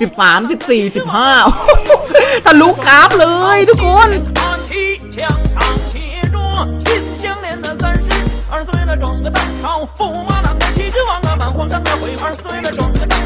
13 14 15ทะลุกราฟเลยทุกคน 唱起，墙上写着秦香莲的三十二岁了，整个当朝，驸马郎的旗帜王啊，满皇上的徽二岁了，整个当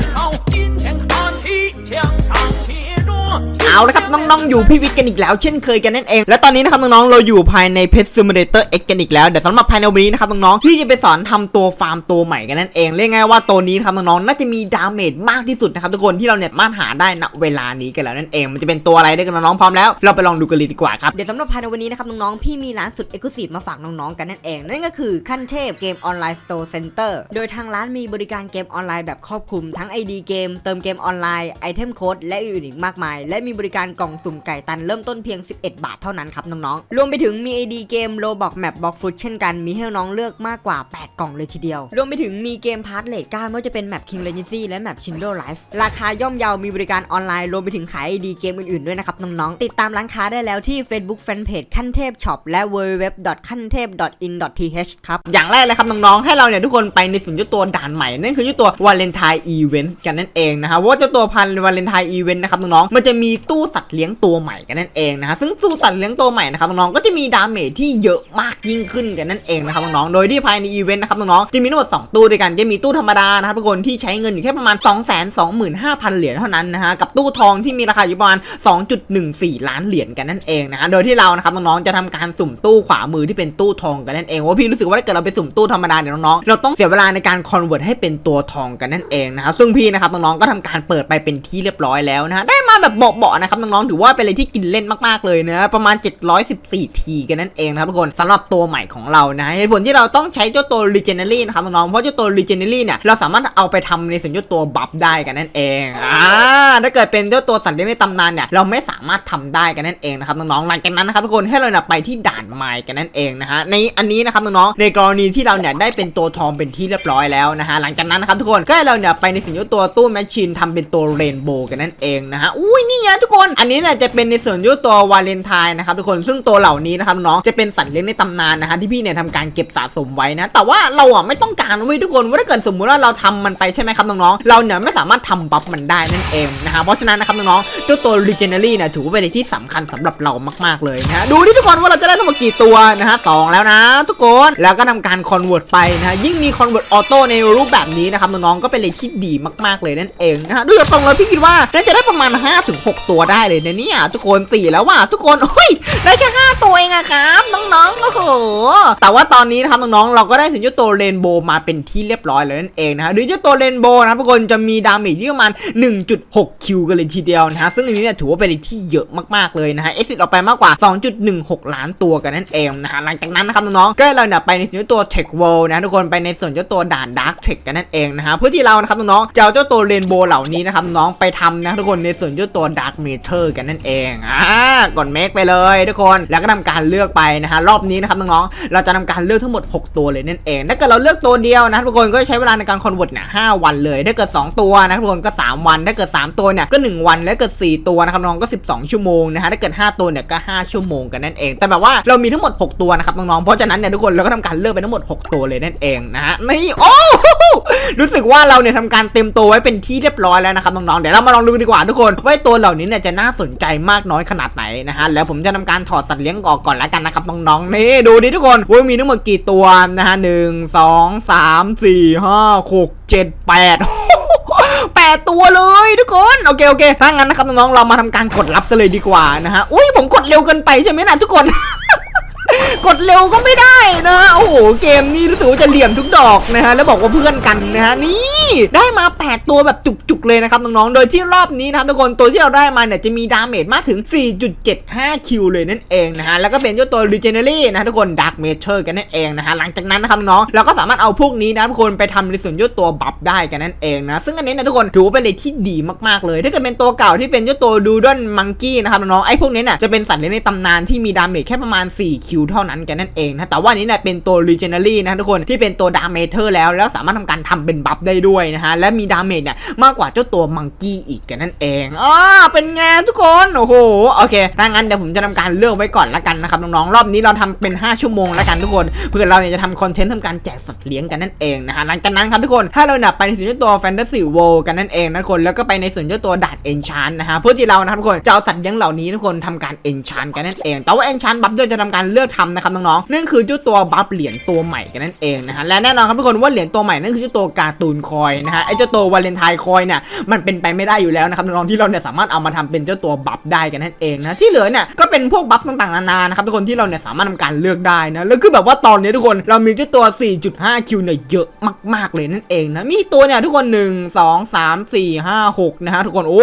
เอาละครับน้องๆอยู่พี่วิทย์กันอีกแล้ว เช่นเคยกันนั่นเอง และตอนนี้นะครับน้องๆเราอยู่ภายใน Pet Simulator X กันอีกแล้วเดี๋ยวสำหรับภายในวันนี้นะครับน้องๆที่จะไปสอนทำตัวฟาร์มตัวใหม่กันนั่นเองเรียกง่ายว่าตัวนี้นะครับน้องๆน่าจะมีดาเมจมากที่สุดนะครับทุกคนที่เราเนี่ยมารถหาได้ณเวลานี้กันแล้วนั่นเอง มันจะเป็นตัวอะไรได้กันน้องๆพร้อมแล้ว เราไปลองดูกันเลยดีกว่าครับเดี๋ยวสำหรับภายในวันนี้นะครับน้องๆพี่มีร้านสุดเอกลุศิมาฝากน้องๆกันนั่นเองนั่นก็คือขั้นเทพเกมออนไลน์สโตร์เซ็นเตอร์โดยทางร้านมีบริการเกมออนไลน์แบบครอบคลุมทั้ง ID เกมเติมเกมออนไลน์ไอเทมโค้ดและอื่นๆอีกมากมายและมีบริการกล่องสุ่มไก่ตันเริ่มต้นเพียง 11 บาทเท่านั้นครับน้องๆ รวมไปถึงมี ID เกมโลบอกแมปบ็อกฟุตเช่นกัน มีให้น้องเลือกมากกว่า 8 กล่องเลยทีเดียว รวมไปถึงมีเกมพาร์ทเลทก้าไม่ว่าจะเป็นแมป King Legacy และแมป Shindo Life ราคาย่อมเยามีบริการออนไลน์ รวมไปถึงขาย ID เกมอื่นๆ ด้วยนะครับน้องๆ ติดตามร้านค้าได้แล้วที่ Facebook Fanpage ขั้นเทพช็อปและ www ขั้นเทพ in th ครับ อย่างแรกเลยครับน้องๆ ให้เราเนี่ยทุกคนไปในส่วนเจ้าตัวด่านใหม่ นั่นคือเจ้าตัววาเลนไทน์อีเวนต์กันนั่นเองนะครับว่าเจ้าตัวพันวาเลนไทน์อีเวนต์นะครับน้องๆ มันจะมีตูสัตว์เลี้ยงตัวใหม่กันนั่นเองนะฮะซึ่งตู้สัตว์เลี้ยงตัวใหม่นะครับน้องๆก็จะมีดาเมจที่เยอะมากยิ่งขึ้นกันนั่นเองนะครับน้องๆโดยที่ภายในอีเวนต์นะครับน้องๆจะมีทั้งหมด2ตู้ด้วยกันจะมีตู้ธรรมดานะครับทุกคนที่ใช้เงินอยู่แค่ประมาณ 2 2 5 0 0 0 เหรียญเท่านั้นนะฮะกับตู้ทองที่มีราคาอยู่ประมาณ 2.14 ล้านเหรียญกันนั่นเองนะฮะโดยที่เรานะครับน้องๆจะทำการสุ่มตู้ขวามือที่เป็นตู้ทองกันนั่นเองว่าพี่รู้สึกว่าถ้าเกิดเราไปสุ่มตู้ธรรมดาเนี่ยน้องๆเราต้องเสียเวลาในการคอนเวิร์ตให้เป็นตัวทองกันนั่นเองนะฮะซึ่งพี่นะครับน้องๆก็ทำการเปิดไปเป็นที่เรียบร้อยแล้วนะฮะได้มาแบบเบาๆนะครับน้องๆถือว่าเป็นอะไรที่กินเล่นมากๆเลยนะประมาณ 714 ทีกันนั่นเองนะครับทุกคนสำหรับตัวใหม่ของเรานะเหตุผลที่เราต้องใช้เจ้าตัว Legendary นะครับน้องๆเพราะเจ้าตัว Legendary เนี่ยเราสามารถเอาไปทำในส่วนเจ้าตัวบัฟได้กันนั่นเองอ่าถ้าเกิดเป็นเจ้าตัวสัตว์เลี้ยงในตำนานเนี่ยเราไม่สามารถทำได้กันนั่นเองนะครับน้องๆหลังจากนั้นนะครับทุกคนให้เราเนี่ยไปที่ด่านไม้กันนั่นเองนะฮะในอันนี้นะครับน้องๆในกรณีที่เราเนี่ยได้เป็นตัวทองเป็นที่เรียบร้อยแล้วนะฮะหลังจากนั้นนะครับทุกคนก็ให้เราเนี่ยไปในส่วนเจ้าตัวตู้แมชชีนทำเป็นตัวเรนโบว์กันนั่นเองนะฮะอุ้ยนี่ไงทุกคนน อันนี้เนี่ยจะเป็นในส่วนเจ้าตัววาเลนไทน์นะครับทุกคนซึ่งตัวเหล่านี้นะครับน้องจะเป็นสัตว์เลี้ยงในตำนานนะฮะที่พี่เนี่ยทำการเก็บสะสมไว้นะแต่ว่าเราอะไม่ต้องการเว้ทุกคนว่าถ้าเกิดสมมุติว่าเราทำมันไปใช่ไหมครับน้องๆเราเนี่ยไม่สามารถทำบัฟมันได้นั่นเองนะฮะเพราะฉะนั้นนะครับน้องๆเจ้าตัว Legendary เนี่ยถือว่าเป็นอะไรที่สำคัญสำหรับเรามากๆเลยนะฮะดูดิทุกคนว่าเราจะได้ทั้งหมดกี่ตัวนะฮะสองแล้วนะทุกคนแล้วก็ทำการคอนเวิร์ตไปนะฮะยิ่งมีคอนเวิร์ตออโต้ในรูปแบบนี้นะครับน้องๆก็เป็นอะไรที่ดีมากๆเลยนั่นเองนะฮะดูจากตรงแล้วพี่คิดว่าน่าจะได้ประมาณ5-6ตัวได้เลยนะเนี่ยทุกคนสี่แล้วว่ะทุกคนโอ้ยได้แค่5ตัวเองอะครับน้องๆโอ้โหแต่ว่าตอนนี้นะครับน้องๆเราก็ได้ถึงเจ้าตัวเรนโบว์มาเป็นที่เรียบร้อยแล้วนั่นเองนะฮะโดยเจ้าตัวเรนโบว์นะทุกคนจะมีดาเมจที่ประมาณ 1.6 คิวกันเลยทีเดียวนะฮะซึ่งอันนี้เนี่ยถือว่าเป็นที่เยอะมากๆเลยนะฮะเอซิดออกไปมากกว่า 2.16 ล้านตัวกันนั่นเองนะฮะหลังจากนั้นนะครับน้องๆก็เราเนี่ยไปในส่วนเจ้าตัว Tech World นะทุกคนไปในส่วนเจ้าตัวด่าน Dark Tech กันนั่นเองนะฮะเพื่อที่เรานะครับน้องๆจะเอาเจ้าตัวเรนโบว์เหล่านี้นะครับน้องไปทำนะทุกคนในส่วนเจ้าตัว Dark Matter กักันนั่นเองอ่ากดเมคไปเลยทุกคนแล้วก็ทำการเลือกไปนะฮะรอบนี้นะครับน้องๆเราจะทำการเลือกทั้งหมด 6 ตัวเลยนั่นเองถ้าเกิดเราเลือกตัวเดียวนะทุกคนก็ใช้เวลาในการคอนเวิร์ตเนี่ย5วันเลยถ้าเกิด 2 ตัวนะทุกคนก็ 3 วันถ้าเกิด 3 ตัวเนี่ยก็ 1 วันและเกิด 4 ตัวนะครับน้องก็ 12 ชั่วโมงนะฮะถ้าเกิด 5 ตัวเนี่ยก็ 5 ชั่วโมงกันนั่นเอง แต่แบบว่าเรามีทั้งหมด 6 ตัวนะครับน้องๆเพราะฉะนั้นเนี่ยทุกคนเราก็ทำการเลือกไปทั้งหมด 6 ตัวเลยนั่นเองนะฮะนี่โอ้รู้สึกว่าเราเนี่ยทำการเต็มตัวไว้เป็นที่เรียบร้อยแล้วนะครับน้องๆเดี๋ยวเรามาลองดูดีกว่าทุกคนว่าตัวเหล่านี้เนี่ยจะน่าสนใจมากน้อยขนาดไหนนะฮะแล้วผมจะทำการถอดสัตว์เลี้ยงออกก่อนแล้วกันนะครับน้องๆนี่ดูดิทุกคนว่ามีทั้งหมดกี่ตัวนะฮะหนึ่งสองสามสี่ห้าหกเจ็ดแปดแปดตัวเลยทุกคนโอเคโอเคถ้างั้นนะครับน้องๆเรามาทำการกดรับกันเลยดีกว่านะฮะอุ้ยผมกดเร็วเกินไปใช่ไหมนะทุกคน กดเร็วก็ไม่ได้นะฮะโอ้โหเกมนี้รู้สึกว่าจะเหลี่ยมทุกดอกนะฮะแล้วบอกว่าเพื่อนกันนะฮะนี่ได้มา 8 ตัวแบบจุกๆเลยนะครับน้องๆโดยที่รอบนี้นะครับทุกคนตัวที่เราได้มาเนี่ยจะมีดาเมจมากถึง 4.75 คิวเลยนั่นเองนะฮะแล้วก็เป็นเจ้าตัว Legendary นะฮะทุกคน Dark Matter กันนั่นเองนะฮะหลังจากนั้นนะครับน้องเราก็สามารถเอาพวกนี้นะทุกคนไปทำในส่วนเจ้าตัวบัฟได้กันนั่นเองนะซึ่งอันนี้นะทุกคนถือว่าเป็นอะไรที่ดีมากๆเลย ถ้าเกิดเป็นตัวเก่าที่เป็นเจ้าตัวดูดอนมังกี้นะครับน้องไอ้พวกนี้เนี่ยจะเป็นสัตว์เลี้ยงในตำนานที่มีดาเมจแค่ประมาณ4คิคิวเท่านั้นกันนั่นเองนะแต่ว่านี้เนี่ยเป็นตัว Legendary นะทุกคนที่เป็นตัวดาเมเทอร์แล้วแล้วสามารถทำการทำเป็นบัฟได้ด้วยนะฮะและมีดาเมจเนี่ยมากกว่าเจ้าตัวมังกี้อีกกันนั่นเองอ่าเป็นไงทุกคนโอ้โหโอเคถ้างั้นเดี๋ยวผมจะทำการเลือกไว้ก่อนละกันนะครับน้องๆรอบนี้เราทำเป็น 5 ชั่วโมงละกันทุกคนเพื่อเราเนี่ยจะทำคอนเทนต์ทำการแจกสัตว์เลี้ยงกันนั่นเองนะฮะหลังจากนั้นครับทุกคนถ้าเราเนี่ยไปในส่วนเจ้าตัวแฟนตาซีโวกันนั่นเองนะทุกคนแล้วก็ไปในส่วนเจ้าตัวดาดเอนชานนะฮะเพื่อที่เรานะครับทุกคนจะเอาสัตว์เลี้ยงเหล่านี้ทุกคนทำการเอนชานกันนั่นเองแต่ว่าเอนชานบัฟด้วยจะทำการเลือกทำนะครับน้องๆนั่นคือเจ้าตัวบัฟเหรียญตัวใหม่กันนั่นเองนะฮะและแน่นอนครับทุกคนว่าเหรียญตัวใหม่นั่นคือเจ้าตัวการ์ตูนคอยนะฮะไอ้เจ้าตัววาเลนไทน์คอยเนี่ยมันเป็นไปไม่ได้อยู่แล้วนะครับน้องๆที่เราเนี่ยสามารถเอามาทำเป็นเจ้าตัวบัฟได้กันนั่นเองนะที่เหลือเนี่ยก็เป็นพวกบัฟต่างๆนานานะครับทุกคนที่เราเนี่ยสามารถทำการเลือกได้นะแล้วคือแบบว่าตอนนี้ทุกคนเรามีเจ้าตัว 4.5 คิวเนี่ยเยอะมากๆเลยนั่นเองนะมีตัวเนี่ยทุกคน 1 2 3 4 5 6 นะฮะทุกคนโอ้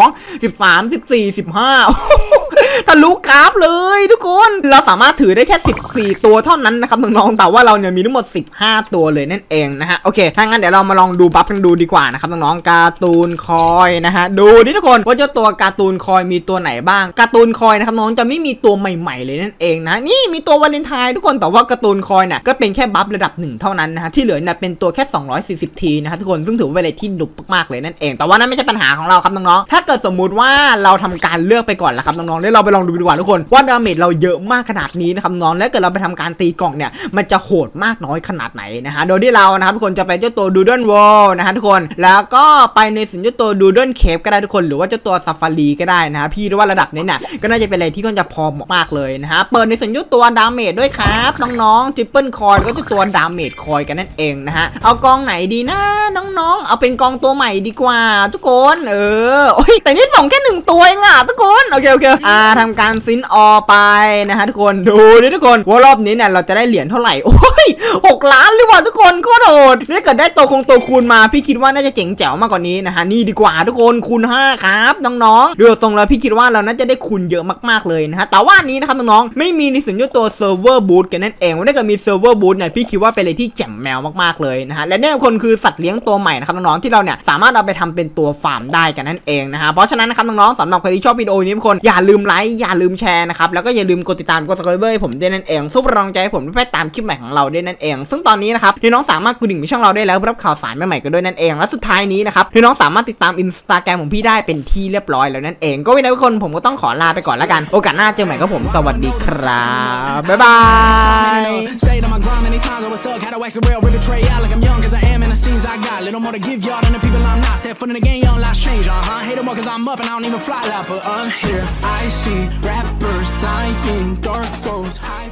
12 13 14 15 ทะลุกราฟเลยทุกคน เราสามารถถือได้แค่ 14 ตัวเท่านั้นนะครับน้องๆแต่ว่าเราเนี่ยมีทั้งหมด 15 ตัวเลยนั่นเองนะฮะโอเคถ้างั้นเดี๋ยวเรามาลองดูบัฟกันดูดีกว่านะครับน้องๆการ์ตูนคอยนะฮะดูดิทุกคนว่าเจ้าตัวการ์ตูนคอยมีตัวไหนบ้างการ์ตูนคอยนะครับน้องจะไม่มีตัวใหม่ ๆ เลยนั่นเองนะนี่มีตัววาเลนไทน์ทุกคนแต่ว่าการ์ตูนคอยเนี่ยก็เป็นแค่บัฟระดับหนึ่งเท่านั้นนะฮะที่เหลือเนี่ยเป็นตัวแค่ 240 ทีนะฮะทุกคนซึ่งถือว่าเป็นอะไรที่หนุมากๆเลยนั่นเอง แต่ว่านั่นไม่ใช่ปัญหาของเราครับน้องๆถ้าเกิดสมมุติว่าเราทำการเลือกไปก่อนล้วครับน้องๆเดี๋ยวเราไปลองดูดีกว่าทุกคนว่าดาเมจเราเยอะมากขนาดนี้นะครับน้องแล้วเกิดเราไปทำการตีกล่องเนี่ยมันจะโหดมากน้อยขนาดไหนนะฮะโดยที่เรานะครับทุกคนจะไปเจ้าตัวดูดอนวอลนะฮะทุกคนแล้วก็ไปในส่วนเจ้าตัวดูดอนเคปก็ได้ทุกคน หรือว่าเจ้าตัวซาฟารีก็ได้นะฮะพี่รู้ว่าระดับนี้เนี่ยก็น่าจะเป็นอะไรที่ก็จะพอมากเลยนะฮะเปิดในส่วนเจ้าตัวดาเมจด้วยครับน้องๆทริปเปิลคอยก็จะตัวดาเมจคอยกันนั่นเองนะฮะเอากองไหนดีนะน้อง ๆเอาเป็นกองตัวใหม่ดีกว่า ทุกคน เออ โอ้ยแต่นี่ส่งแค่หนึ่งตัวเองอะทุกคน โอเคโอเค อ่าทำการซินออไปนะฮะทุกคน ดูดิทุกคน ว่ารอบนี้เนี่ยเราจะได้เหรียญเท่าไหร่ โอ้ยหกล้านเลยว่ะทุกคนโคตรโหดถ้าเกิดได้ตัวคงตัวคูณมา พี่คิดว่าน่าจะเจ๋งแจ๋วมากกว่านี้นะฮะ นี่ดีกว่าทุกคนคูณ5ครับน้องๆดูตรงแล้วพี่คิดว่าเราน่าจะได้คูณเยอะมากๆเลยนะฮะ แต่ว่านี้นะครับน้องๆ ไม่มีในส่วนของตัวเซิร์ฟเวอร์บูทกันนั่นเองว่าถ้าเกิดมีเซิร์ฟเวอร์บูทเนี่ยพี่คิดว่าเป็นอะไรที่แจ่มแมวมากๆเลยนะฮะ และเนี่ยคนคือสัตว์เลี้ยงตัวใหม่นะครับน้องๆที่เราเนี่ยสามารถเอาไปทำเป็นตัวฟาร์มได้กันนั่นเองนะฮะเพราะฉะนั้นนะครับน้องๆสำหรับใครที่ชอบวิดีโอนี้ทุกคนอย่าลืมไลค์อย่าลืมแชร์นะครับแล้วก็อย่าลืมกดติดตามกด subscribe ให้ผมด้วยนั่นเองสู้ป็นกำลังใจให้ผมไปตามคลิปใหม่ของเราด้วยนั่นเอง ซึ่งตอนนี้นะครับน้องสามารถกดดิ่งไปช่องเราได้แล้วรับข่าวสารใหม่ๆกันด้วยนั่นเอง และสุดท้ายนี้นะครับน้องสามารถติดตามอินสตาแกรมของพี่ได้เป็นที่เรียบร้อยแล้วนั่นเองก็วันนี้ทุกคนผมก็ต้องขอลาไปก่อนแล้วกัน โอกาสหน้าเจอใหม่ครับผมสวัสดีครับบ๊ายบาย things I got. Little more to give y'all than the people I'm not. Step foot in the game, y'all not strange, uh huh. Hate them all cause I'm up and I don't even fly, but I'm here. I see rappers lying, dark souls. high.